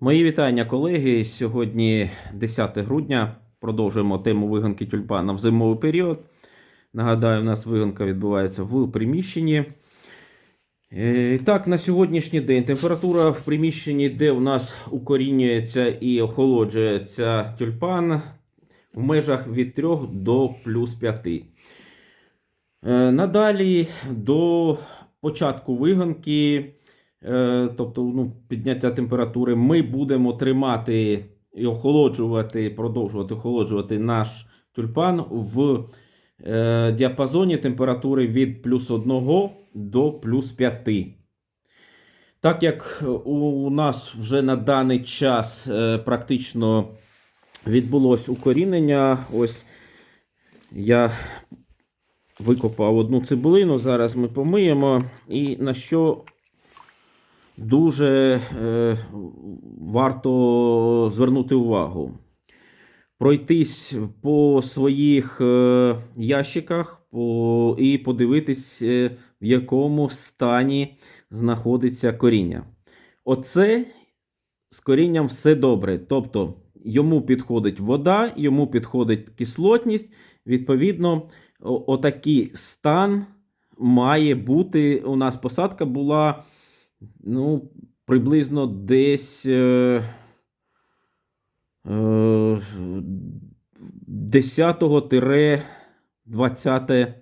Мої вітання, колеги. Сьогодні 10 грудня. Продовжуємо тему вигонки тюльпана в зимовий період. Нагадаю, у нас вигонка відбувається в приміщенні. Е, І так, на сьогоднішній день температура в приміщенні, де у нас укорінюється і охолоджується тюльпан, в межах від 3 до плюс 5. Е, Надалі до початку вигонки, е, тобто ну, підняття температури, ми будемо тримати і охолоджувати, продовжувати охолоджувати наш тюльпан в е, діапазоні температури від плюс 1 до плюс 5. Так як у нас вже на даний час е, практично відбулось укорінення, ось я викопав одну цибулину. Зараз ми помиємо. І на що дуже е, варто звернути увагу. Пройтись по своїх е, ящиках по, і подивитись, е, в якому стані знаходиться коріння. Оце з корінням все добре. Тобто йому підходить вода, йому підходить кислотність. Відповідно, отакий стан має бути. У нас посадка була ну, приблизно десь. Е, е, 10-20 е,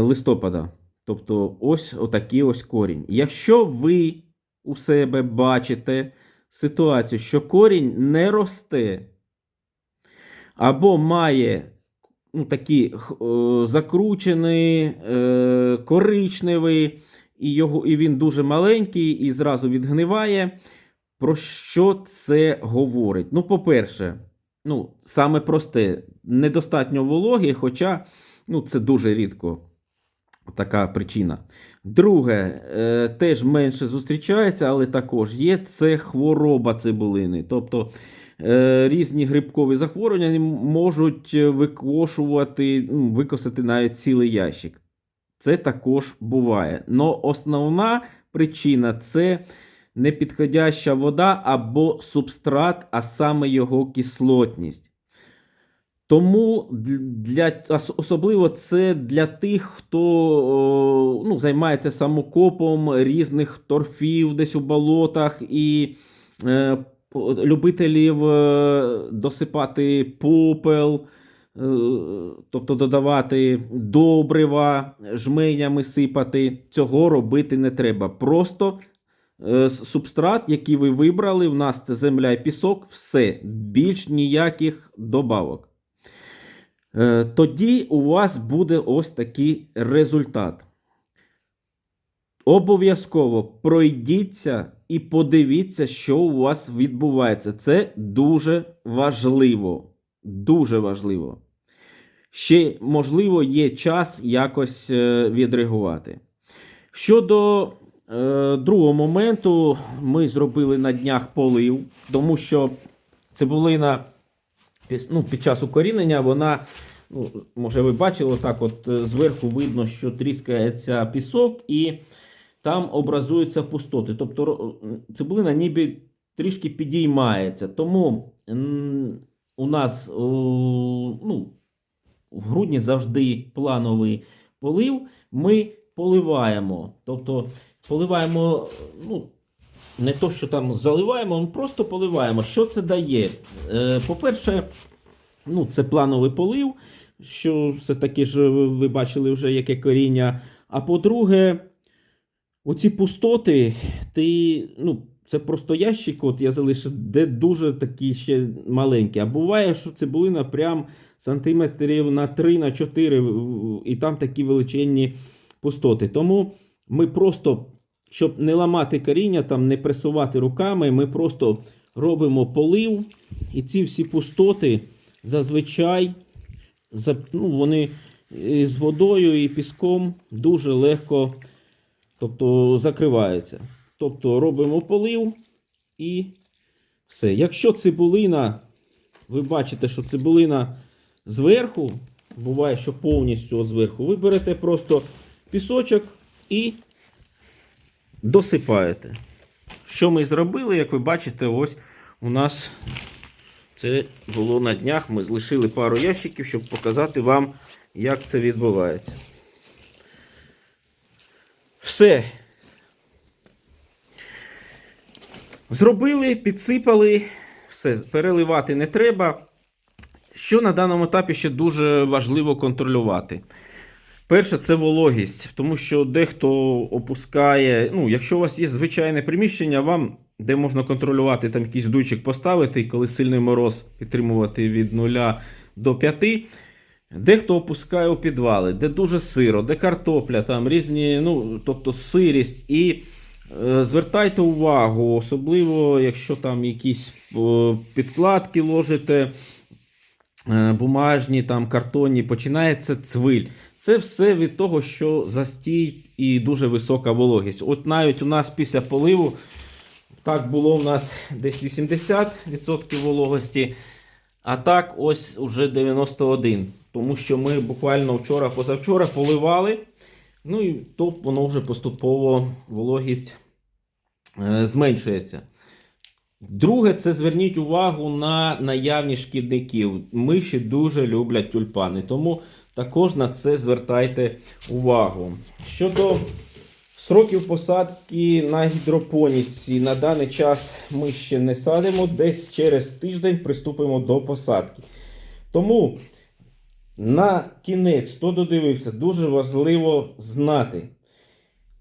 листопада. Тобто ось отакий ось корінь. Якщо ви у себе бачите ситуацію, що корінь не росте, або має ну, такий е, закручений, е, коричневий, і, його, і він дуже маленький, і зразу відгниває. Про що це говорить? Ну, по-перше, ну, саме просте, недостатньо вологи, хоча ну, це дуже рідко така причина. Друге, е, теж менше зустрічається, але також є це хвороба цибулини. Тобто е, різні грибкові захворювання можуть е, викошувати, ну, викосити навіть цілий ящик. Це також буває. Но основна причина це непідходяща вода або субстрат, а саме його кислотність. Тому для, особливо це для тих, хто ну, займається самокопом різних торфів десь у болотах і е, любителів е, досипати попел, тобто додавати добрива, жменями сипати. Цього робити не треба. Просто е, субстрат, який ви вибрали, в нас це земля і пісок, все, більш ніяких добавок. Е, Тоді у вас буде ось такий результат. Обов'язково пройдіться і подивіться, що у вас відбувається. Це дуже важливо. Дуже важливо. Ще, можливо, є час якось е, відреагувати. Щодо е, другого моменту, ми зробили на днях полив, тому що цибулина ну, під час укорінення вона, ну, може, ви бачили, так от е, зверху видно, що тріскається пісок, і там образуються пустоти. Тобто цибулина ніби трішки підіймається. Тому у нас ну, в грудні завжди плановий полив. Ми поливаємо. Тобто поливаємо, ну, не то, що там заливаємо, ми просто поливаємо. Що це дає? Е, по-перше, ну, це плановий полив, що все-таки ж ви бачили вже яке коріння. А по-друге, оці пустоти, ти, ну, це просто ящик, от я залишив, де дуже такі ще маленькі. А буває, що цибулина прям сантиметрів на 3 на 4, і там такі величезні пустоти. Тому ми просто, щоб не ламати коріння, там, не пресувати руками, ми просто робимо полив, і ці всі пустоти зазвичай ну, вони е, з водою і піском дуже легко тобто, закриваються. Тобто робимо полив і все. Якщо цибулина, ви бачите, що цибулина зверху, буває, що повністю зверху, ви берете просто пісочок і досипаєте. що ми зробили, як ви бачите, ось у нас це було на днях. Ми залишили пару ящиків, щоб показати вам, як це відбувається. Все. Зробили, підсипали, все, переливати не треба. Що на даному етапі ще дуже важливо контролювати? Перше, це вологість, тому що дехто опускає. Ну, якщо у вас є звичайне приміщення, вам де можна контролювати там якийсь дуйчик поставити, і коли сильний мороз підтримувати від 0 до 5. Дехто опускає у підвали, де дуже сиро, де картопля, там різні, ну, тобто сирість. І звертайте увагу, особливо, якщо там якісь е, підкладки ложите, е, бумажні, там, картонні, починається цвиль. Це все від того, що застій і дуже висока вологість. От навіть у нас після поливу так було у нас десь 80% вологості, а так ось уже 91%. Тому що ми буквально вчора, позавчора поливали. Ну і то воно вже поступово вологість е, зменшується. Друге, це зверніть увагу на наявність шкідників. Миші дуже люблять тюльпани, тому також на це звертайте увагу. Щодо сроків посадки на гідропоніці, на даний час ми ще не садимо, десь через тиждень приступимо до посадки. Тому на кінець, хто додивився, дуже важливо знати.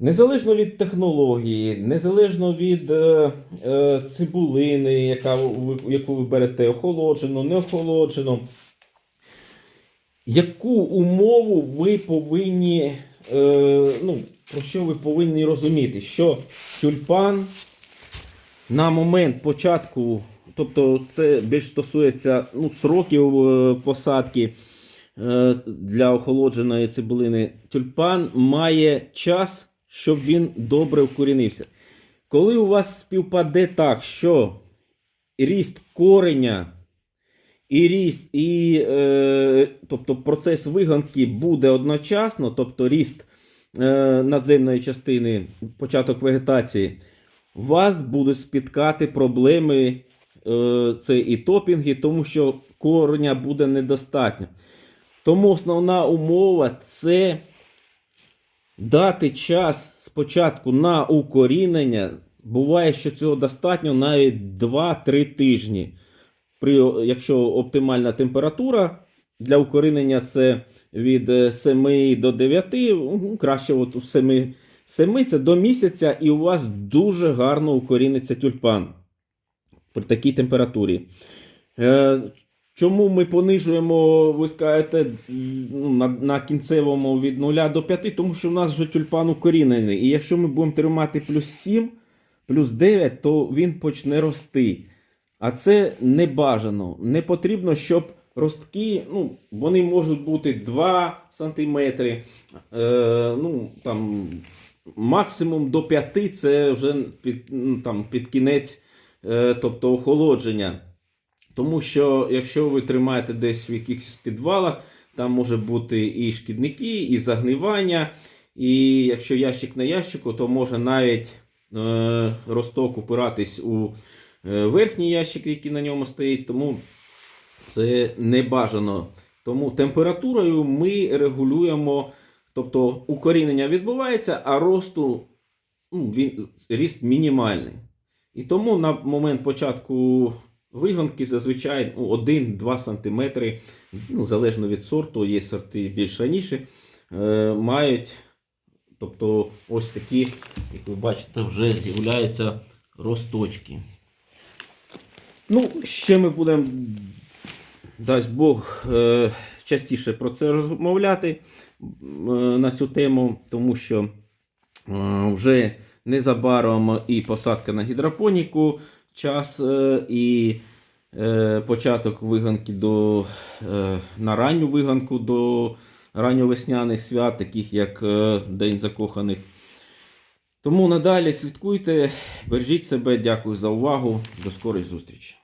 Незалежно від технології, незалежно від е, е, цибулини, яка яку ви берете, охолоджену, не охолоджену, яку умову ви повинні, е, ну, про що ви повинні розуміти, що тюльпан на момент початку, тобто це більш стосується ну, сроків е, посадки е, для охолодженої цибулини, тюльпан має час, щоб він добре вкорінився. Коли у вас співпаде так, що ріст кореня і ріст, і, е, тобто процес виганки буде одночасно, тобто ріст е, надземної частини, початок вегетації, вас будуть спіткати проблеми, е, це і топінги, тому що кореня буде недостатньо. Тому основна умова це дати час спочатку на укорінення. Буває, що цього достатньо навіть 2-3 тижні. При, якщо оптимальна температура для укорінення це від е, 7 до 9, ну, краще от у 7, 7 це до місяця, і у вас дуже гарно укоріниться тюльпан при такій температурі. Чому ми понижуємо, ви скажете, ну, на, на кінцевому від 0 до 5, тому що у нас вже тюльпан укорінений. І якщо ми будемо тримати плюс 7, плюс 9, то він почне рости. А це не бажано. Не потрібно, щоб ростки, ну, вони можуть бути 2 см, е, ну, там, максимум до 5 це вже під, ну, там, під кінець, е, тобто охолодження. Тому що якщо ви тримаєте десь в якихось підвалах, там може бути і шкідники, і загнивання. І якщо ящик на ящику, то може навіть е, росток упиратись у е, верхній ящик, який на ньому стоїть. Тому це не бажано. Тому температурою ми регулюємо, тобто укорінення відбувається, а росту ну, він, ріст мінімальний. І тому на момент початку вигонки зазвичай ну, 1-2 см, ну, залежно від сорту, є сорти більш раніше, е, мають. Тобто ось такі, як ви бачите, вже з'являються росточки. Ну, ще ми будемо, дасть Бог, е, частіше про це розмовляти е, на цю тему, тому що вже незабаром і посадка на гідропоніку час е, і е, початок виганки до, е, на ранню виганку до ранньовесняних свят, таких як День Закоханих. Тому надалі слідкуйте, бережіть себе, дякую за увагу. До скорої зустрічі.